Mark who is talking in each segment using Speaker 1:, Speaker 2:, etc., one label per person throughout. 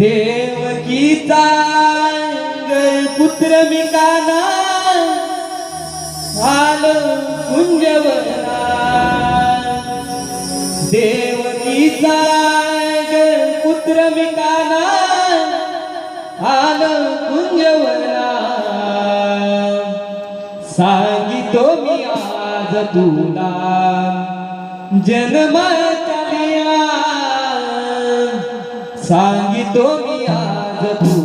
Speaker 1: देवगीता पुत्र मी काना झालं कुंजवना देवकीचा पुत्र मिताना. आलं कुंजवना सांगितो मी आज तुला जन्माच्या सांगितो मी आज तुला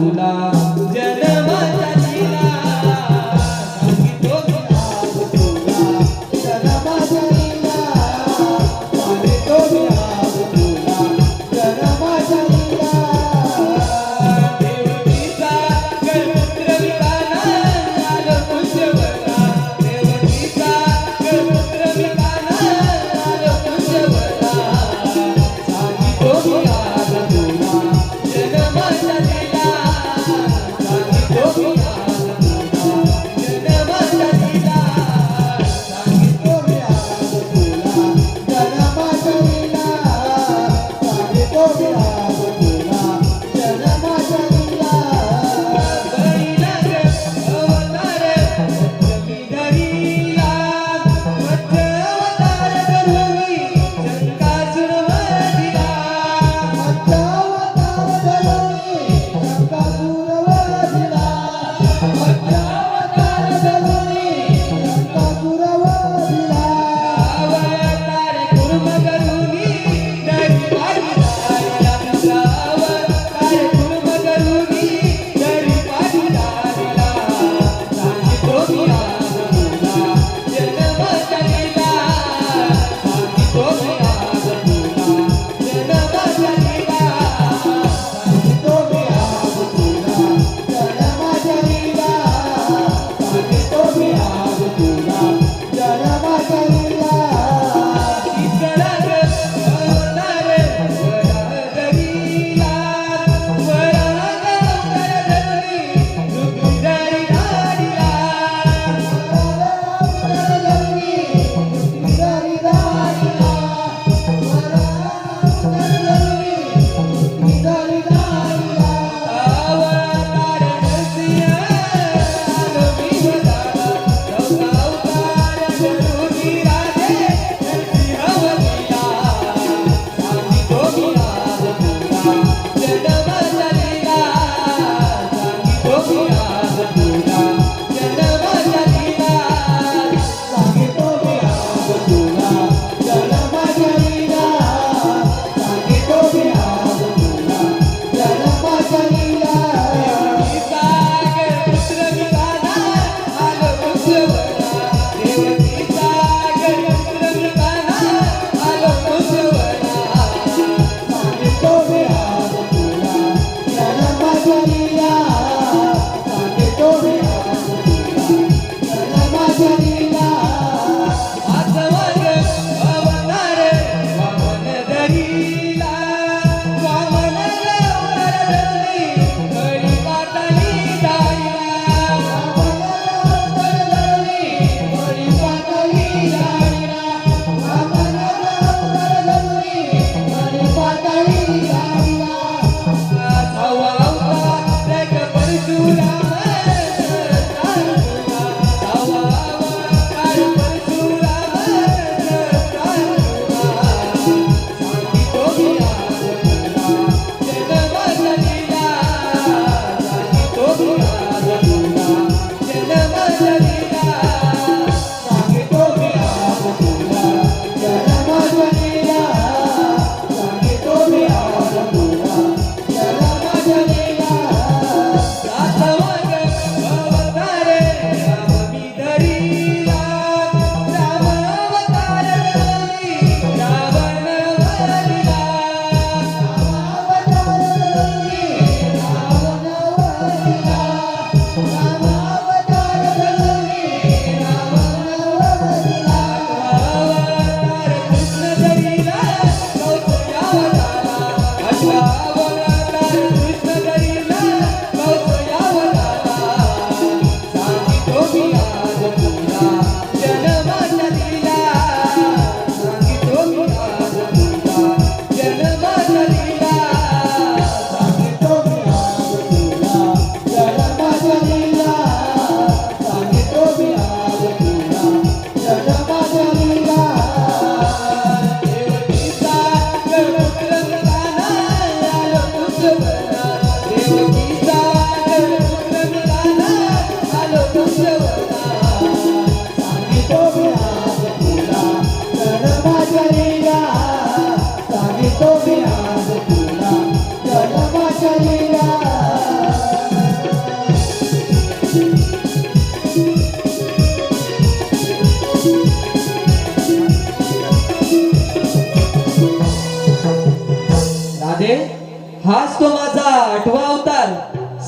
Speaker 1: हाच तो माझा आठवा अवतार.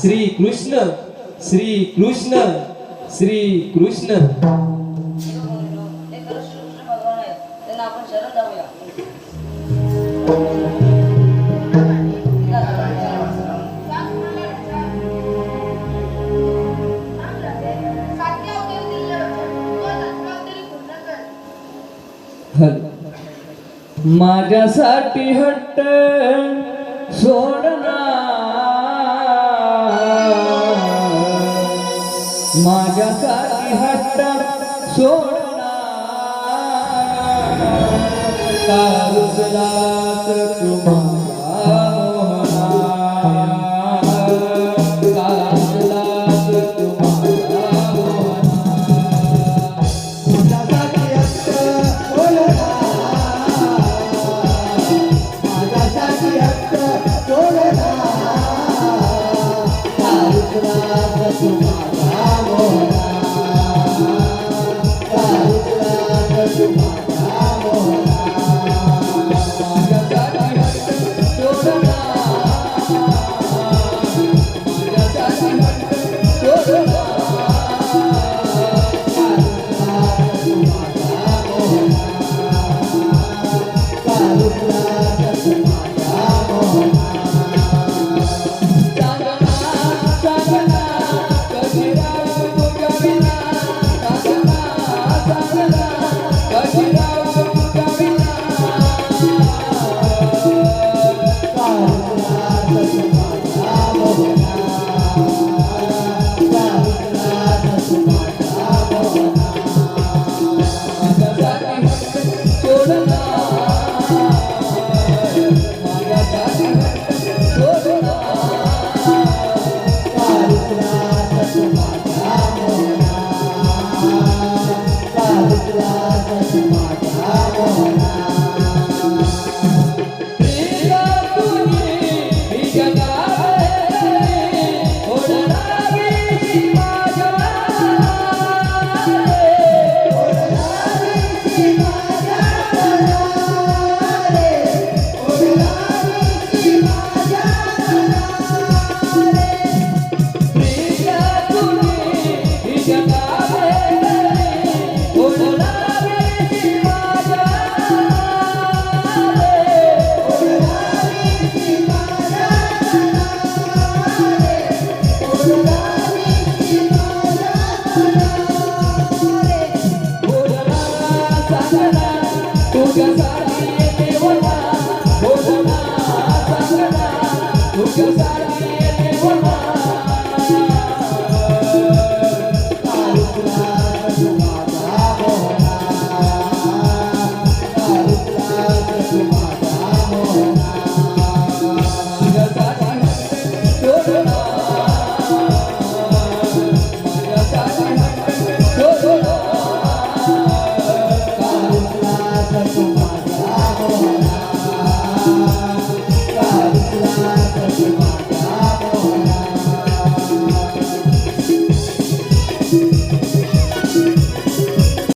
Speaker 1: श्री कृष्ण श्री कृष्ण श्री कृष्ण. माझ्यासाठी हट्ट सोडना माझ्यासाठी हट्ट सोडना